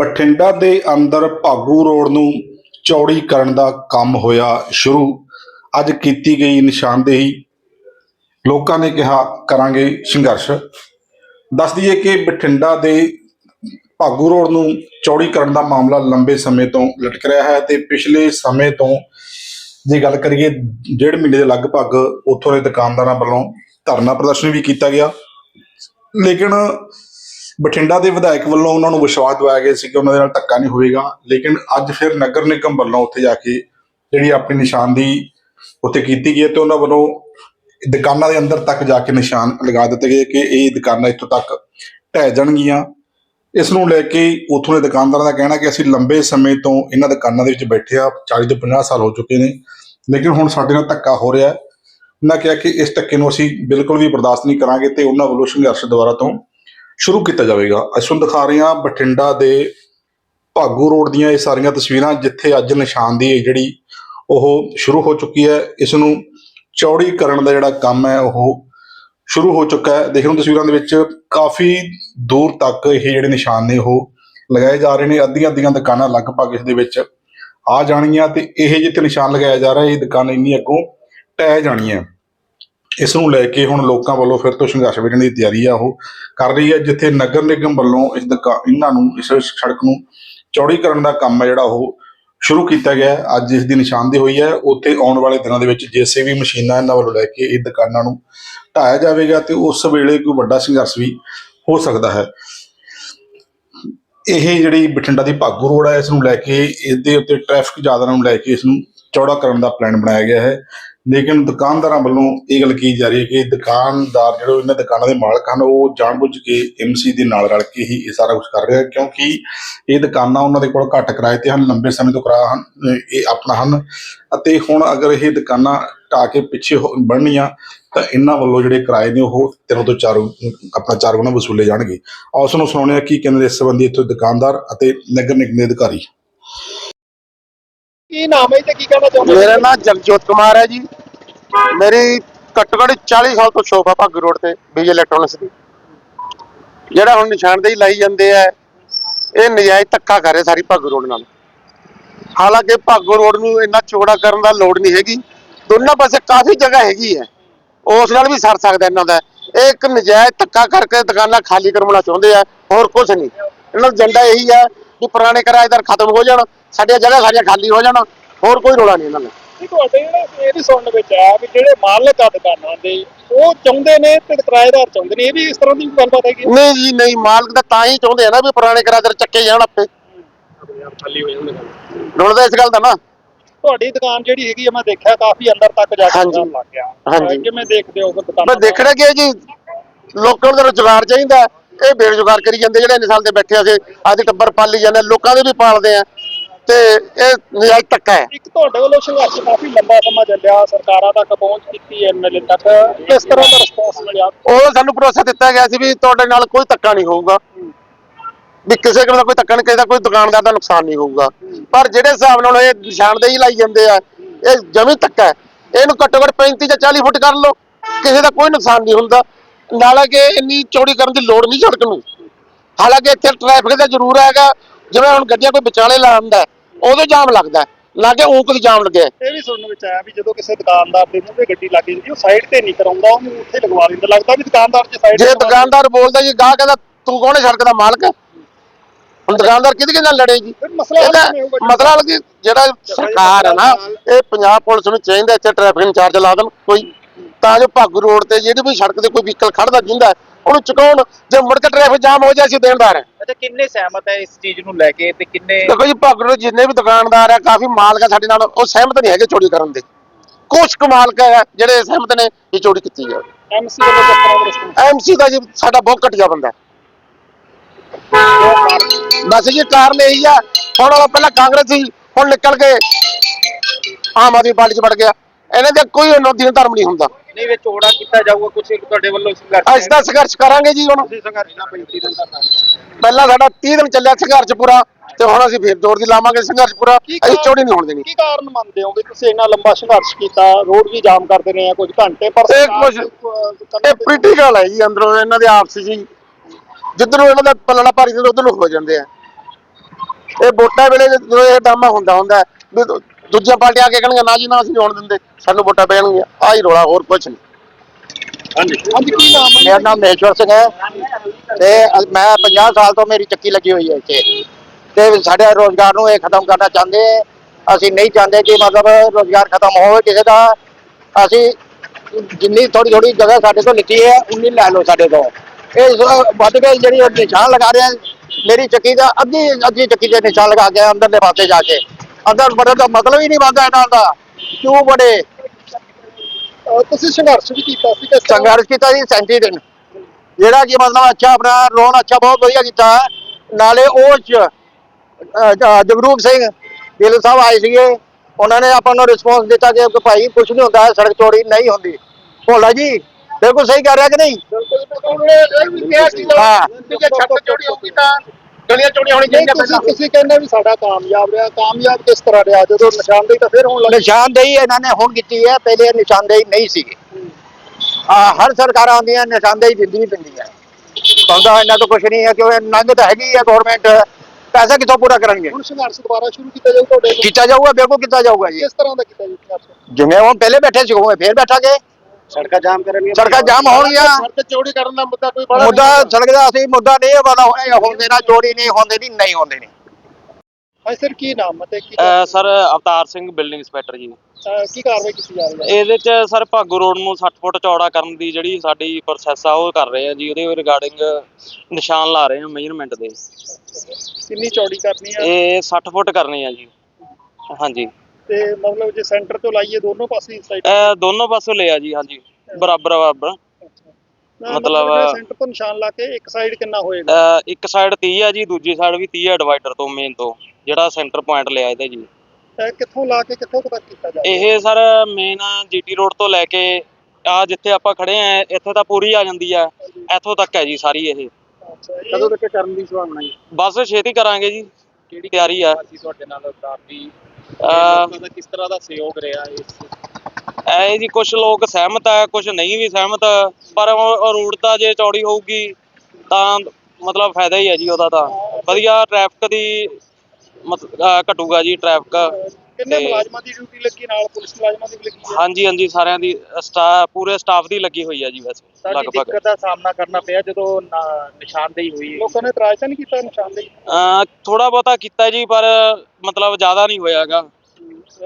ਬਠਿੰਡਾ ਦੇ ਅੰਦਰ ਭਾਗੂ ਰੋਡ ਨੂੰ ਚੌੜੀ ਕਰਨ ਦਾ ਕੰਮ ਹੋਇਆ ਸ਼ੁਰੂ। ਅੱਜ ਕੀਤੀ ਗਈ ਨਿਸ਼ਾਨਦੇਹੀ। ਲੋਕਾਂ ਨੇ ਕਿਹਾ, ਕਰਾਂਗੇ ਸੰਘਰਸ਼। ਦੱਸ ਦਈਏ ਕਿ ਬਠਿੰਡਾ ਦੇ ਭਾਗੂ ਰੋਡ ਨੂੰ ਚੌੜੀ ਕਰਨ ਦਾ ਮਾਮਲਾ ਲੰਬੇ ਸਮੇਂ ਤੋਂ ਲਟਕ ਰਿਹਾ ਹੈ ਤੇ ਪਿਛਲੇ ਸਮੇਂ ਤੋਂ ਜੇ ਗੱਲ ਕਰੀਏ, ਡੇਢ ਮਹੀਨੇ ਦੇ ਲਗਭਗ ਉੱਥੋਂ ਦੇ ਦੁਕਾਨਦਾਰਾਂ ਵੱਲੋਂ ਧਰਨਾ ਪ੍ਰਦਰਸ਼ਨ ਵੀ ਕੀਤਾ ਗਿਆ। ਲੇਕਿਨ ਬਠਿੰਡਾ ਦੇ ਵਿਧਾਇਕ ਵੱਲੋਂ ਉਹਨਾਂ ਨੂੰ ਵਿਸ਼ਵਾਸ ਦਿਵਾਇਆ ਗਿਆ ਸੀ ਕਿ ਉਹਨਾਂ ਦੇ ਨਾਲ ਧੱਕਾ ਨਹੀਂ ਹੋਵੇਗਾ, ਲੇਕਿਨ ਅੱਜ ਫਿਰ ਨਗਰ ਨਿਗਮ ਵੱਲੋਂ ਉੱਥੇ ਜਾ ਕੇ ਜਿਹੜੀ ਆਪਣੀ ਨਿਸ਼ਾਨਦੀ ਉੱਥੇ ਕੀਤੀ ਗਈ ਹੈ ਤੇ ਉਹਨਾਂ ਵੱਲੋਂ ਦੁਕਾਨਾਂ ਦੇ ਅੰਦਰ ਤੱਕ ਜਾ ਕੇ ਨਿਸ਼ਾਨ ਲਗਾ ਦਿੱਤੇ ਗਏ ਕਿ ਇਹ ਦੁਕਾਨਾਂ ਇੱਥੋਂ ਤੱਕ ਢਹਿ ਜਾਣਗੀਆਂ। ਇਸ ਨੂੰ ਲੈ ਕੇ ਉੱਥੋਂ ਦੇ ਦੁਕਾਨਦਾਰਾਂ ਦਾ ਕਹਿਣਾ ਕਿ ਅਸੀਂ ਲੰਬੇ ਸਮੇਂ ਤੋਂ ਇਹਨਾਂ ਦੁਕਾਨਾਂ ਦੇ ਵਿੱਚ ਬੈਠੇ ਆ 40 ਤੋਂ 50 ਸਾਲ ਹੋ ਚੁੱਕੇ ਨੇ, ਲੇਕਿਨ ਹੁਣ ਸਾਡੇ ਨਾਲ ਧੱਕਾ ਹੋ ਰਿਹਾ ਹੈ। ਉਹਨਾਂ ਕਿਹਾ ਕਿ ਇਸ ਧੱਕੇ ਨੂੰ ਅਸੀਂ ਬਿਲਕੁਲ ਵੀ ਬਰਦਾਸ਼ਤ ਨਹੀਂ ਕਰਾਂਗੇ ਤੇ ਉਹਨਾਂ ਵੱਲੋਂ ਸੰਘਰਸ਼ ਦੁਆਰਾ ਤੋਂ ਸ਼ੁਰੂ ਕੀਤਾ ਜਾਵੇਗਾ। ਅਸੀਂ ਤੁਹਾਨੂੰ ਦਿਖਾ ਰਹੇ ਹਾਂ ਬਠਿੰਡਾ ਦੇ ਭਾਗੂ ਰੋਡ ਦੀਆਂ ਇਹ ਸਾਰੀਆਂ ਤਸਵੀਰਾਂ, ਜਿੱਥੇ ਅੱਜ ਨਿਸ਼ਾਨਦੀ ਹੈ ਜਿਹੜੀ ਉਹ ਸ਼ੁਰੂ ਹੋ ਚੁੱਕੀ ਹੈ। ਇਸ ਨੂੰ ਚੌੜੀ ਕਰਨ ਦਾ ਜਿਹੜਾ ਕੰਮ ਹੈ, ਉਹ ਸ਼ੁਰੂ ਹੋ ਚੁੱਕਾ ਹੈ। ਦੇਖ ਦੇਖੋ ਤਸਵੀਰਾਂ ਦੇ ਵਿੱਚ ਕਾਫੀ ਦੂਰ ਤੱਕ ਇਹ ਜਿਹੜੇ ਨਿਸ਼ਾਨ ਨੇ, ਉਹ ਲਗਾਏ ਜਾ ਰਹੇ ਨੇ। ਅੱਧੀਆਂ ਅੱਧੀਆਂ ਦੁਕਾਨਾਂ ਲਗਭਗ ਇਸ ਦੇ ਵਿੱਚ ਆ ਜਾਣਗੀਆਂ ਤੇ ਇਹ ਜਿੱਥੇ ਨਿਸ਼ਾਨ ਲਗਾਇਆ ਜਾ ਰਿਹਾ, ਇਹ ਦੁਕਾਨ ਇੰਨੀ ਅੱਗੋਂ ਟਹਿ ਜਾਣੀਆਂ ਇਸ ਨੂੰ ਲੈ ਕੇ ਹੁਣ ਲੋਕਾਂ ਵੱਲੋਂ ਫਿਰ ਤੋਂ ਸੰਘਰਸ਼ ਵਿੱਢਣ ਦੀ ਤਿਆਰੀ ਆ ਉਹ ਕਰ ਰਹੀ ਹੈ, ਜਿੱਥੇ ਨਗਰ ਨਿਗਮ ਵੱਲੋਂ ਇਸ ਦੁਕਾ, ਇਹਨਾਂ ਨੂੰ, ਇਸ ਸੜਕ ਨੂੰ ਚੌੜੀ ਕਰਨ ਦਾ ਕੰਮ ਹੈ ਜਿਹੜਾ ਉਹ ਸ਼ੁਰੂ ਕੀਤਾ ਗਿਆ ਹੈ। ਅੱਜ ਇਸ ਦੀ ਨਿਸ਼ਾਨਦੇਹੀ ਹੋਈ ਹੈ। ਉੱਥੇ ਆਉਣ ਵਾਲੇ ਦਿਨਾਂ ਦੇ ਵਿੱਚ ਜੇਸੀਬੀ ਮਸ਼ੀਨਾਂ ਇਹਨਾਂ ਵੱਲੋਂ ਲੈ ਕੇ ਇਹ ਦੁਕਾਨਾਂ ਨੂੰ ਢਾਇਆ ਜਾਵੇਗਾ ਤੇ ਉਸ ਵੇਲੇ ਕੋਈ ਵੱਡਾ ਸੰਘਰਸ਼ ਵੀ ਹੋ ਸਕਦਾ ਹੈ। ਇਹ ਜਿਹੜੀ ਬਠਿੰਡਾ ਦੀ ਭਾਗੂ ਰੋਡ ਹੈ ਇਸ ਨੂੰ ਲੈ ਕੇ, ਇਸ ਦੇ ਉੱਤੇ ਟ੍ਰੈਫਿਕ ਜ਼ਿਆਦਾ ਨੂੰ ਲੈ ਕੇ ਇਸ ਨੂੰ ਚੌੜਾ ਕਰਨ ਦਾ ਪਲਾਨ ਬਣਾਇਆ ਗਿਆ ਹੈ। ਲੇਕਿਨ ਦੁਕਾਨਦਾਰਾਂ ਵੱਲੋਂ ਇਹ ਗੱਲ ਕੀ ਜਾ ਰਹੀ ਹੈ ਕਿ ਦੁਕਾਨਦਾਰ ਜਿਹੜੇ ਇਹਨਾਂ ਦੁਕਾਨਾਂ ਦੇ ਮਾਲਕ ਹਨ ਉਹ ਜਾਣਬੁੱਝ ਕੇ ਐਮਸੀ ਦੇ ਨਾਲ ਰਲ ਕੇ ਹੀ ਇਹ ਸਾਰਾ ਕੁਝ ਕਰ ਰਹੇ ਕਿਉਂਕਿ ਇਹ ਦੁਕਾਨਾਂ ਉਹਨਾਂ ਦੇ ਕੋਲ ਘੱਟ ਕਿਰਾਏ ਤੇ ਹਨ ਲੰਬੇ ਸਮੇਂ ਤੋਂ ਕਿਰਾਇਆ ਹਨ ਇਹ ਆਪਣਾ ਹਨ ਅਤੇ ਹੁਣ ਅਗਰ ਇਹ ਦੁਕਾਨਾਂ ਢਾਹ ਕੇ ਪਿੱਛੇ ਬਣਨੀਆਂ ਤਾਂ ਇਹਨਾਂ ਵੱਲੋਂ ਜਿਹੜੇ ਕਿਰਾਏ ਨੇ ਉਹ ਤਿੰਨ ਤੋਂ ਚਾਰ ਆਪਣਾ ਚਾਰ ਗੁਣਾ ਵਸੂਲੇ ਜਾਣਗੇ। ਉਸ ਨੂੰ ਸੁਣਾਉਂਦੇ ਹਾਂ ਕੀ ਕਹਿੰਦੇ ਇਸ ਸੰਬੰਧੀ ਇੱਥੋਂ ਦੁਕਾਨਦਾਰ ਅਤੇ ਨਗਰ ਨਿਗਮ ਦੇ ਅਧਿਕਾਰੀ। ਕੀ ਨਾਮ ਹੈ ਤੇ ਕੀ ਕਹਿਣਾ ਚਾਹੁੰਦੇ ਮੇਰਾ ਨਾਮ ਜਗਜੋਤ ਕੁਮਾਰ ਹੈ ਜੀ। ਮੇਰੀ ਘੱਟੋ ਘੱਟ 40 ਸਾਲ ਤੋਂ ਸ਼ੋਪ ਆ ਭੱਗ ਰੋਡ ਤੇ, ਬੀਜ ਇਲੈਕਟ੍ਰੋਨਿਕਸ ਦੀ। ਜਿਹੜਾ ਹੁਣ ਨਿਸ਼ਾਨਦੇਹੀ ਲਾਈ ਜਾਂਦੇ ਆ, ਇਹ ਨਜਾਇਜ਼ ਧੱਕਾ ਕਰ ਰਿਹਾ ਸਾਰੀ ਭੱਗ ਰੋਡ ਨਾਲ। ਹਾਲਾਂਕਿ ਭਾਗੋ ਰੋਡ ਨੂੰ ਇੰਨਾ ਚੌੜਾ ਕਰਨ ਦਾ ਲੋੜ ਨਹੀਂ ਹੈਗੀ। ਦੋਨਾਂ ਪਾਸੇ ਕਾਫੀ ਜਗ੍ਹਾ ਹੈਗੀ ਹੈ ਉਸ ਨਾਲ ਵੀ ਸਰ ਸਕਦਾ ਇਹਨਾਂ ਦਾ। ਇਹ ਇੱਕ ਨਜਾਇਜ਼ ਧੱਕਾ ਕਰਕੇ ਦੁਕਾਨਾਂ ਖਾਲੀ ਕਰਵਾਉਣਾ ਚਾਹੁੰਦੇ ਆ, ਹੋਰ ਕੁਝ ਨਹੀਂ। ਇਹਨਾਂ ਦਾ ਏਜੰਡਾ ਇਹੀ ਹੈ ਕਿ ਪੁਰਾਣੇ ਕਿਰਾਏਦਾਰ ਖਤਮ ਹੋ ਜਾਣ, ਸਾਡੀਆਂ ਜਗ੍ਹਾ ਸਾਰੀਆਂ ਖਾਲੀ ਹੋ ਜਾਣ, ਹੋਰ ਕੋਈ ਰੋਲਾ ਨਹੀਂ ਇਹਨਾਂ ਨੂੰ ਜੀ ਤੁਹਾਡੇ ਜਿਹੜੇ ਇਹ ਵੀ ਸੁਣਨ ਵਿੱਚ ਆਇਆ ਵੀ ਜਿਹੜੇ ਮਾਲਕ ਆ ਦੁਕਾਨਾਂ ਦੇ ਉਹ ਚਾਹੁੰਦੇ ਨੇ ਤੇ ਕਿਰਾਏਦਾਰ ਚਾਹੁੰਦੇ ਨੇ ਇਹ ਵੀ ਇਸ ਤਰ੍ਹਾਂ ਦੀ ਗੱਲਬਾਤ ਹੈਗੀ ਹੈ? ਨਹੀਂ ਜੀ ਨਹੀਂ ਮਾਲਕ ਤਾਂ ਤਾਂ ਹੀ ਚਾਹੁੰਦੇ ਆ ਨਾ ਵੀ ਪੁਰਾਣੇ ਕਿਰਾਏਦਾਰ ਚੱਕੇ ਜਾਣ ਆਪੇ ਖਾਲੀ ਹੋ ਜਾਂਦੇ ਹੁਣ ਤਾਂ ਇਸ ਗੱਲ ਦਾ ਨਾ ਤੁਹਾਡੀ ਦੁਕਾਨ ਜਿਹੜੀ ਹੈਗੀ ਆ ਮੈਂ ਦੇਖਿਆ ਕਾਫੀ ਅੰਦਰ ਤੱਕ ਜਾ ਕੇ ਹਾਂਜੀ। ਜਾਣ ਲੱਗ ਗਿਆ ਹਾਂਜੀ। ਅਹ ਕਿਵੇਂ ਦੇਖਦੇ ਹੋ ਫਿਰ ਦੁਕਾਨਾਂ ਮੈਂ ਦੇਖਣਾ ਕਿ ਜੀ ਲੋਕਾਂ ਨੂੰ ਤਾਂ ਰੁਜ਼ਗਾਰ ਚਾਹੀਦਾ ਹੈ। ਇਹ ਬੇਰੁਜ਼ਗਾਰ ਕਰੀ ਜਾਂਦੇ ਜਿਹੜੇ ਇੰਨੇ ਸਾਲ ਦੇ ਬੈਠੇ ਅਸੀਂ ਆਦੀ ਟੱਬਰ ਪਾਲੀ ਜਾਂਦੇ ਲੋਕਾਂ ਦੇ ਵੀ ਪਾਲਦੇ ਆ ਤੇ ਇਹ ਨਜਾਇਜ਼ ਧੱਕਾ ਹੈ। ਇੱਕ ਤੁਹਾਡੇ ਵੱਲੋਂ ਸੰਘਰਸ਼ ਕਾਫੀ ਲੰਬਾ ਸਮਾਂ ਚੱਲਿਆ ਸਰਕਾਰਾਂ ਤੱਕ ਪਹੁੰਚ ਕੀਤੀ ਐਮਐਲਏ ਤੱਕ। ਕਿਸ ਤਰ੍ਹਾਂ ਦਾ ਰਿਸਪੌਂਸ ਮਿਲਿਆ? ਉਹ ਸਾਨੂੰ ਭਰੋਸਾ ਦਿੱਤਾ ਗਿਆ ਸੀ ਵੀ ਤੁਹਾਡੇ ਨਾਲ ਕੋਈ ਧੱਕਾ ਨਹੀਂ ਹੋਊਗਾ। ਵੀ ਕਿਸੇ ਕੋਲ ਕੋਈ ਧੱਕਾ ਨਹੀਂ ਕਿਸੇ ਦਾ ਕੋਈ ਦੁਕਾਨਦਾਰ ਦਾ ਨੁਕਸਾਨ ਨਹੀਂ ਹੋਊਗਾ। ਪਰ ਜਿਹੜੇ ਹਿਸਾਬ ਨਾਲ ਇਹ ਨਿਸ਼ਾਨਦੇਹੀ ਲਾਈ ਜਾਂਦੇ ਆ ਇਹ ਜਮੀ ਧੱਕਾ ਹੈ। ਇਹਨੂੰ ਘੱਟੋ ਘੱਟ 35 ਜਾਂ 40 ਫੁੱਟ ਕਰ ਲਓ। ਕਿਸੇ ਦਾ ਕੋਈ ਨੁਕਸਾਨ ਨਹੀਂ ਹੁੰਦਾ। ਨਾਲੇ ਕਿ ਇੰਨੀ ਚੌੜੀ ਕਰਨ ਦੀ ਲੋੜ ਨਹੀਂ ਸੜਕ ਨੂੰ। ਹਾਲਾਂਕਿ ਇੱਥੇ ਟ੍ਰੈਫਿਕ ਦਾ ਜ਼ਰੂਰ ਹੈਗਾ। ਜਿਵੇਂ ਹੁਣ ਗੱਡੀਆਂ ਕੋਈ ਵਿਚਾਲੇ ਲਾਉਂਦਾ ਉਦੋਂ ਜਾਮ ਲੱਗਦਾ ਨਾ ਕਿ ਊਂ ਕੋਈ ਜਾਮ ਲੱਗਿਆ ਇਹ ਵੀ ਸੁਣਨ ਵਿੱਚ ਆਇਆ ਵੀ ਜਦੋਂ ਕਿਸੇ ਦੁਕਾਨਦਾਰ ਦੇ ਮੂਹਰੇ ਗੱਡੀ ਲੱਗ ਜਾਂਦੀ ਉਹ ਸਾਈਡ ਤੇ ਨਹੀਂ ਕਰਾਉਂਦਾ ਉਹਨੂੰ ਉੱਥੇ ਲਗਵਾ ਦਿੰਦਾ। ਲੱਗਦਾ ਵੀ ਦੁਕਾਨਦਾਰ ਜੇ ਸਾਈਡ ਜੇ ਦੁਕਾਨਦਾਰ ਬੋਲਦਾ ਜੀ ਗਾਹ ਕਹਿੰਦਾ ਤੂੰ ਕੌਣ ਹੈ ਸੜਕ ਦਾ ਮਾਲਕ ਹੁਣ ਦੁਕਾਨਦਾਰ ਕਿਹਦੇ ਨਾਲ ਮਸਲਾ ਹੱਲ ਇਹਦਾ ਜੀ? ਮਤਲਬ ਕਿ ਜਿਹੜਾ ਸਰਕਾਰ ਹੈ ਨਾ ਇਹ ਪੰਜਾਬ ਪੁਲਿਸ ਨੂੰ ਚਾਹੀਦਾ ਇੱਥੇ ਟ੍ਰੈਫਿਕ ਇੰਚਾਰਜ ਲਾ ਦੇਣ। ਕੋਈ ਤਾਂ ਜੋ ਭੱਗ ਰੋਡ ਤੇ ਜਿਹੜੀ ਵੀ ਸੜਕ ਤੇ ਕੋਈ ਵਹੀਕਲ ਖੜਦਾ ਜਿੰਦਾ ਉਹਨੂੰ ਚੁਕਾਉਣ। ਜੇ ਮੁੜ ਕੇ ਟ੍ਰੈਫਿਕ ਜਾਮ ਹੋ ਜਾਏ ਅਸੀਂ ਦੇਣਦਾਰ ਹੈ। ਅੱਛਾ ਕਿੰਨੇ ਸਹਿਮਤ ਹੈ ਇਸ ਚੀਜ਼ ਨੂੰ ਲੈ ਕੇ ਤੇ ਕਿੰਨੇ ਦੇਖੋ ਜੀ ਭੱਗ ਰੋਡ ਜਿੰਨੇ ਵੀ ਦੁਕਾਨਦਾਰ ਹੈ ਕਾਫੀ ਮਾਲਕ ਹੈ ਸਾਡੇ ਨਾਲ ਉਹ ਸਹਿਮਤ ਨਹੀਂ ਹੈਗੇ ਚੋਰੀ ਕਰਨ ਦੇ। ਕੁਝ ਕੁ ਮਾਲਕ ਹੈ ਜਿਹੜੇ ਸਹਿਮਤ ਨੇ ਇਹ ਚੋਰੀ ਕੀਤੀ ਜਾਵੇ ਐਮਸੀ ਵੱਲੋਂ ਕਿਸ ਰਿਸਪੌਂਸ ਐਮਸੀ ਦਾ ਜੀ ਸਾਡਾ ਬਹੁਤ ਘਟੀਆ ਬੰਦਾ ਹੈ। ਬਸ ਜੀ ਕਾਰਨ ਇਹੀ ਆ ਹੁਣ ਉਹ ਪਹਿਲਾਂ ਕਾਂਗਰਸ ਸੀ ਹੁਣ ਨਿਕਲ ਕੇ ਆਮ ਆਦਮੀ ਪਾਰਟੀ ਚ ਵੜ ਗਿਆ। ਇਹਨਾਂ ਦਾ ਕੋਈ ਉਹਨਾਂ ਦੀਨ ਧਰਮ ਨਹੀਂ ਹੁੰਦਾ। ਨਹੀਂ ਵਿੱਚ ਚੋੜਾ ਕੀਤਾ ਜਾਊਗਾ ਕੁਝ ਤੁਹਾਡੇ ਵੱਲੋਂ ਸੰਘਰਸ਼ ਅਸੀਂ ਤਾਂ ਸੰਘਰਸ਼ ਕਰਾਂਗੇ ਜੀ ਹੁਣ। ਤੁਸੀਂ ਸੰਘਰਸ਼ ਦਾ 35 ਦਿਨ ਦਾ ਪਹਿਲਾਂ ਸਾਡਾ 30 ਦਿਨ ਚੱਲਿਆ ਸੰਘਰਸ਼ ਪੂਰਾ ਤੇ ਹੁਣ ਅਸੀਂ ਫੇਰ ਜ਼ੋਰ ਦੀ ਲਾਵਾਂਗੇ ਸੰਘਰਸ਼ ਪੂਰਾ। ਕੀ ਅਸੀਂ ਚੋੜੀ ਨਹੀਂ ਹੋਣ ਦੇਣੀ। ਕੀ ਕਾਰਨ ਮੰਨਦੇ ਹੋ ਵੀ ਤੁਸੀਂ ਇੰਨਾ ਲੰਬਾ ਸੰਘਰਸ਼ ਕੀਤਾ ਰੋਡ ਵੀ ਜਾਮ ਕਰਦੇ ਰਹੇ ਆ ਕੁਝ ਘੰਟੇ ਪਰ ਇਹ ਅਹ, ਇਹ ਪੋਲੀਟੀਕਲ ਹੈ ਜੀ ਅੰਦਰੋਂ ਇਹਨਾਂ ਦੇ ਆਪਸ ਜੀ। ਜਿੱਧਰ ਨੂੰ ਇਹਨਾਂ ਦਾ ਪੱਲੜਾ ਭਾਰੀ ਤੇ ਉਧਰ ਨੂੰ ਹੋ ਜਾਂਦੇ ਆ ਇਹ ਵੋਟਾਂ ਵੇਲੇ ਜਦੋਂ ਇਹ ਡਰਾਮਾ ਹੁੰਦਾ ਹੁੰਦਾ ਦੂ- ਦੂਜੀਆਂ ਪਾਰਟੀਆਂ ਆ ਕੇ ਕਹਿਣਗੇ ਨਾ ਜੀ ਨਾ ਅਸੀਂ ਹੋਣ ਦਿੰਦੇ ਸਾਨੂੰ ਵੋਟਾਂ ਪੈ ਜਾਣਗੀਆਂ। ਆਹ ਹੀ ਰੋਲਾ ਹੋਰ ਕੁਝ ਨਹੀਂ। ਹਾਂਜੀ। ਕੀ ਨਾਮ ਹੈ? ਮੇਰਾ ਨਾਮ ਮਹੇਸ਼ਵਰ ਸਿੰਘ ਹੈ ਤੇ ਮੈਂ 50 ਸਾਲ ਤੋਂ ਮੇਰੀ ਚੱਕੀ ਲੱਗੀ ਹੋਈ ਹੈ ਇੱਥੇ। ਤੇ ਸਾਡੇ ਰੋਜ਼ਗਾਰ ਨੂੰ ਇਹ ਖਤਮ ਕਰਨਾ ਚਾਹੁੰਦੇ। ਅਸੀਂ ਨਹੀਂ ਚਾਹੁੰਦੇ ਕਿ ਮਤਲਬ ਰੋਜ਼ਗਾਰ ਖਤਮ ਹੋਵੇ ਕਿਸੇ ਦਾ। ਅਸੀਂ ਜਿੰਨੀ ਥੋੜੀ ਥੋੜੀ ਜਗ੍ਹਾ ਸਾਡੇ ਤੋਂ ਲਿੱਤੀ ਹੈ ਉਨੀ ਲੈ ਲਓ ਸਾਡੇ ਤੋਂ। ਇਹ ਵੱਧ ਕੇ ਜਿਹੜੀ ਨਿਸ਼ਾਨ ਲਗਾ ਰਹੇ ਮੇਰੀ ਚੱਕੀ ਦਾ ਅੱਧੀ ਅੱਧੀ ਚੱਕੀ ਦੇ ਨਿਸ਼ਾਨ ਲਗਾ ਕੇ ਅੰਦਰਲੇ ਪਾਸੇ ਜਾ ਕੇ। ਅੰਦਰ ਬੜਨ ਦਾ ਮਤਲਬ ਹੀ ਨਹੀਂ ਬਣਦਾ ਇਹਨਾਂ ਦਾ ਕਿਉਂ ਬੜੇ? ਅਹ ਤੁਸੀਂ ਸੰਘਰਸ਼ ਵੀ ਕੀਤਾ ਸੀ ਕਿਸ ਤਰ੍ਹਾਂ? ਸੰਘਰਸ਼ ਕੀਤਾ ਜੀ 37 ਦਿਨ। ਜਿਹੜਾ ਕਿ ਮਤਲਬ ਅੱਛਾ ਆਪਣਾ ਲੋਨ ਅੱਛਾ ਬਹੁਤ ਵਧੀਆ ਕੀਤਾ ਨਾਲੇ ਉਹ ਚ ਅਹ, ਜਗਰੂਪ ਸਿੰਘ ਗਿੱਲ ਸਾਹਿਬ ਆਏ ਸੀਗੇ। ਉਹਨਾਂ ਨੇ ਆਪਾਂ ਨੂੰ ਰਿਸਪੌਂਸ ਦਿੱਤਾ ਕਿ ਭਾਈ ਕੁਝ ਨਹੀਂ ਹੁੰਦਾ ਸੜਕ ਚੌੜੀ ਨਹੀਂ ਹੁੰਦੀ। ਭੋਲਾ ਜੀ ਬਿਲਕੁਲ ਸਹੀ ਕਰ ਰਿਹਾ ਕਿ ਨਹੀਂ? ਹਾਂ। ਜੇ ਛੱਤ ਚੋੜੀ ਹੋਊਗੀ ਤਾਂ ਗਲੀਆਂ ਚੋੜੀਆਂ ਹੋਣੀਆਂ ਨਹੀਂ ਤੁਸੀਂ ਤੁਸੀਂ ਕਹਿੰਦੇ ਵੀ ਸਾਡਾ ਕਾਮਯਾਬ ਰਿਹਾ ਕਾਮਯਾਬ ਕਿਸ ਤਰ੍ਹਾਂ ਰਿਹਾ? ਜਦੋਂ ਨਿਸ਼ਾਨਦੇਹੀ ਤਾਂ ਫਿਰ ਹੋਣ ਲੱਗੀ ਨਿਸ਼ਾਨਦੇਹੀ ਇਹਨਾਂ ਨੇ ਹੁਣ ਕੀਤੀ ਹੈ ਪਹਿਲੇ ਨਿਸ਼ਾਨਦੇਹੀ ਨਹੀਂ ਸੀਗੀ। ਆ ਹਰ ਸਰਕਾਰਾਂ ਆਉਂਦੀਆਂ ਨਿਸ਼ਾਨਦੇਹੀ ਦਿੰਦੀ ਹੈ। ਪਾਉਂਦਾ ਇਹਨਾਂ ਤੋਂ ਕੁਝ ਨਹੀਂ ਹੈ ਕਿਉਂ ਨੰਗ ਤਾਂ ਹੈਗੀ ਹੈ ਗਵਰਨਮੈਂਟ ਪੈਸਾ ਕਿੱਥੋਂ ਪੂਰਾ ਕਰਨਗੇ? ਹੁਣ ਸੰਘਰਸ਼ ਦੁਬਾਰਾ ਸ਼ੁਰੂ ਕੀਤਾ ਜਾਊ ਤੁਹਾਡੇ? ਕੀਤਾ ਜਾਊਗਾ ਬਿਲਕੁਲ ਕੀਤਾ ਜਾਊਗਾ ਜੀ। ਕਿਸ ਤਰ੍ਹਾਂ ਦਾ ਕੀਤਾ ਜੀ ਸੰਘਰਸ਼? ਜਿਵੇਂ ਹੁਣ ਪਹਿਲੇ ਬੈਠੇ ਸੀ ਉਵੇਂ ਫੇਰ ਬੈਠਾਂਗੇ। ਸੜਕਾਂ ਜਾਮ ਕਰਨਗੇ ਸੜਕਾਂ ਜਾਮ ਹੋਣਗੀਆਂ। ਸੜਕ ਚੋੜੀ ਕਰਨ ਦਾ ਮੁੱਦਾ ਕੋਈ ਬੜਾ ਮੁੱਦਾ ਸੜਕ ਦਾ ਅਸੀਂ ਮੁੱਦਾ ਨਹੀਂ ਬਣਾ ਹੁੰਦੇ ਨਾ ਚੋਰੀ ਨਹੀਂ ਹੁੰਦੇ ਨਹੀਂ ਨਹੀਂ ਹੁੰਦੇ ਨਹੀਂ। ਹਾਂ ਸਰ ਕੀ ਨਾਮ ਹੈ ਤੇ ਕੀ ਅਹ sir Avtar Singh building inspector ji. ਅਹ ਕੀ ਕਾਰਵਾਈ ਕੀਤੀ ਜਾ ਰਹੀ ਹੈ? ਇਹਦੇ ਚ ਸਰ ਭਾਗੂ ਰੋਡ ਨੂੰ 60 ਫੁੱਟ ਚੌੜਾ ਕਰਨ ਦੀ ਜਿਹੜੀ ਸਾਡੀ ਪ੍ਰੋਸੈਸ ਆ ਉਹ ਕਰ ਰਹੇ ਆ ਜੀ। ਉਹਦੇ ਰਿਗਾਰਡਿੰਗ ਨਿਸ਼ਾਨ ਲਾ ਰਹੇ ਆ ਮੇਜਰਮੈਂਟ ਦੇ। ਕਿੰਨੀ ਚੌੜੀ ਕਰਨੀ ਹੈ ਇਹ 60 ਫੁੱਟ ਕਰਨੇ ਆ ਜੀ। ਹਾਂਜੀ। ਤੇ ਮਤਲਬ ਜੇ ਸੈਂਟਰ ਤੋਂ ਲਾਈਏ ਦੋਨੋਂ ਪਾਸੇ ਸਾਈਡ ਇਹ ਦੋਨੋਂ ਪਾਸੋਂ ਲਿਆ ਜੀ ਹਾਂਜੀ। ਬਰਾਬਰ ਬਰਾਬਰ। ਮਤਲਬ- ਸੈਂਟਰ ਤੋਂ ਨਿਸ਼ਾਨ ਲਾ ਕੇ ਇੱਕ ਸਾਈਡ ਕਿੰਨਾ ਹੋਏਗਾ? ਅਹ ਇੱਕ ਸਾਈਡ 30 ਆ ਜੀ ਦੂਜੀ ਸਾਈਡ ਵੀ 30 ਆ ਡਿਵਾਈਡਰ ਤੋਂ ਮੇਨ ਤੋਂ ਜਿਹੜਾ ਸੈਂਟਰ ਪੁਆਇੰਟ ਲਿਆ ਇਹਦਾ ਜੀ। ਇਹ ਕਿੱਥੋਂ ਲਾ ਕੇ ਕਿੱਥੋਂ ਤੱਕ ਕੀਤਾ ਜਾਏ ਇਹ ਸਰ ਮੇਨ ਜੀਟੀ ਰੋਡ ਤੋਂ ਲੈ ਕੇ ਆ ਜਿੱਥੇ ਆਪਾਂ ਖੜੇ ਆ ਇੱਥੇ ਤਾਂ ਪੂਰੀ ਆ ਜਾਂਦੀ ਆ। ਇੱਥੋਂ ਤੱਕ ਹੈ ਜੀ ਸਾਰੀ ਇਹ। ਇਹ ਤੱਕ ਕਰਨ ਦੀ ਸੰਭਾਵਨਾ ਹੈ? ਬਸ ਛੇਤੀ ਕਰਾਂਗੇ ਜੀ ਕਿਹੜੀ ਤਿਆਰੀ ਆ। ਅਸੀਂ ਤੁਹਾਡੇ ਨਾਲ ਕਾਫੀ ਲੋਕਾਂ ਦਾ ਕਿਸ ਤਰ੍ਹਾਂ ਦਾ ਸਹਿਯੋਗ ਰਿਹਾ ਇਸ ਐ ਜੀ ਕੁਝ ਲੋਕ ਸਹਿਮਤ ਆ ਕੁਝ ਨਹੀਂ ਵੀ ਸਹਿਮਤ ਪਰ ਉਹ ਰੋਡ ਤਾਂ ਜੇ ਚੌੜੀ ਹੋਊਗੀ ਤਾਂ ਮਤਲਬ ਫਾਇਦਾ ਹੀ ਹੈ ਜੀ ਉਹਦਾ ਤਾਂ। ਵਧੀਆ ਟ੍ਰੈਫਿਕ ਦੀ ਮਤ- ਅਹ ਘਟੂਗਾ ਜੀ ਟ੍ਰੈਫਿਕ ਕਿੰਨੇ ਤੇ- ਮੁਲਾਜ਼ਮਾਂ ਦੀ ਡਿਊਟੀ ਲੱਗੀ ਨਾਲ ਪੁਲਿਸ ਮੁਲਾਜ਼ਮਾਂ ਦੀ ਵੀ ਲੱਗੀ ਹੈ? ਹਾਂਜੀ ਹਾਂਜੀ ਸਾਰਿਆਂ ਦੀ ਸਟਾਫ ਪੂਰੇ ਸਟਾਫ ਦੀ ਲੱਗੀ ਹੋਈ ਹੈ ਜੀ ਵੈਸੇ ਸਾਡੀ ਲਗਭਗ। ਦਿੱਕਤ ਦਾ ਸਾਹਮਣਾ ਕਰਨਾ ਪਿਆ ਜਦੋਂ ਨਾ- ਨਿਸ਼ਾਨਦੇਹੀ ਹੋਈ। ਲੋਕਾਂ ਨੇ ਇਤਰਾਜ਼ ਤਾਂ ਨਹੀਂ ਕੀਤਾ ਨਿਸ਼ਾਨਦੇਹੀ ਥੋੜਾ ਬਹੁਤਾ ਕੀਤਾ ਜੀ ਪਰ ਮਤਲਬ ਜ਼ਿਆਦਾ ਨਹੀਂ ਹੋਇਆਗਾ।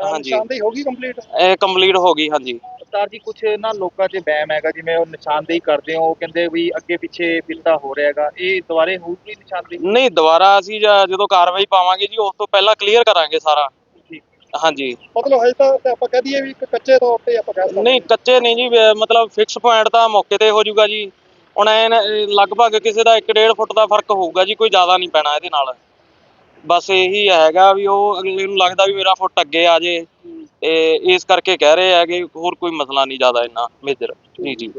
ਹਾਂਜੀ। ਨਿਸ਼ਾਨਦੇਹੀ ਹੋ ਗਈ ਕੰਪਲੀਟ ਇਹ ਕੰਪਲੀਟ ਹੋ ਗਈ ਹਾਂਜੀ। ਸਰਦਾਰ ਜੀ ਕੁਝ ਨਾ ਲੋਕਾਂ 'ਚ ਵਹਿਮ ਹੈਗਾ ਜਿਵੇਂ ਉਹ ਨਿਸ਼ਾਨਦੇਹੀ ਕਰਦੇ ਹੋ ਉਹ ਕਹਿੰਦੇ ਵੀ ਅੱਗੇ ਪਿੱਛੇ ਫਿਰਦਾ ਹੋ ਰਿਹਾ ਹੈਗਾ ਇਹ ਦੁਬਾਰੇ ਹੋਊਗੀ ਨਿਸ਼ਾਨਦੇਹੀ? ਨਹੀਂ ਦੁਬਾਰਾ ਅਸੀਂ ਜ- ਜਦੋਂ ਕਾਰਵਾਈ ਪਾਵਾਂਗੇ ਜੀ ਉਸ ਤੋਂ ਪਹਿਲਾਂ ਕਲੀਅਰ ਕਰਾਂਗੇ ਸਾਰਾ। ਹਾਂਜੀ। ਮਤਲਬ ਹਜੇ ਤਾਂ ਤਾਂ ਆਪਾਂ ਕਹਿ ਦਈਏ ਵੀ ਇੱਕ ਕੱਚੇ ਤੌਰ ਤੇ ਆਪਾਂ ਕਹਿ ਸਕਦੇ ਨਹੀਂ ਕੱਚੇ ਨਹੀਂ ਜੀ ਮਤਲਬ ਫਿਕਸ ਪੁਆਇੰਟ ਤਾਂ ਮੌਕੇ ਤੇ ਹੋ ਜਾਊਗਾ ਜੀ। ਹੁਣ ਐਨ ਲਗਭਗ ਕਿਸੇ ਦਾ 1.5 ਫੁੱਟ ਦਾ ਫ਼ਰਕ ਹੋਊਗਾ ਜੀ ਕੋਈ ਜ਼ਿਆਦਾ ਨਹੀਂ ਪੈਣਾ ਇਹਦੇ ਨਾਲ। ਬਸ ਇਹੀ ਹੈਗਾ ਵੀ ਉਹ ਅਗਲੇ ਨੂੰ ਲੱਗਦਾ ਵੀ ਮੇਰਾ ਫੁੱਟ ਅੱਗੇ ਆ ਜੇ। ਤੇ ਇਸ ਕਰਕੇ ਕਹਿ ਰਹੇ ਕਿ ਹੋਰ ਕੋਈ ਮਸਲਾ ਨਹੀਂ ਜ਼ਿਆਦਾ ਇੰਨਾ ਮੇਜਰ। ਜੀ ਜੀ।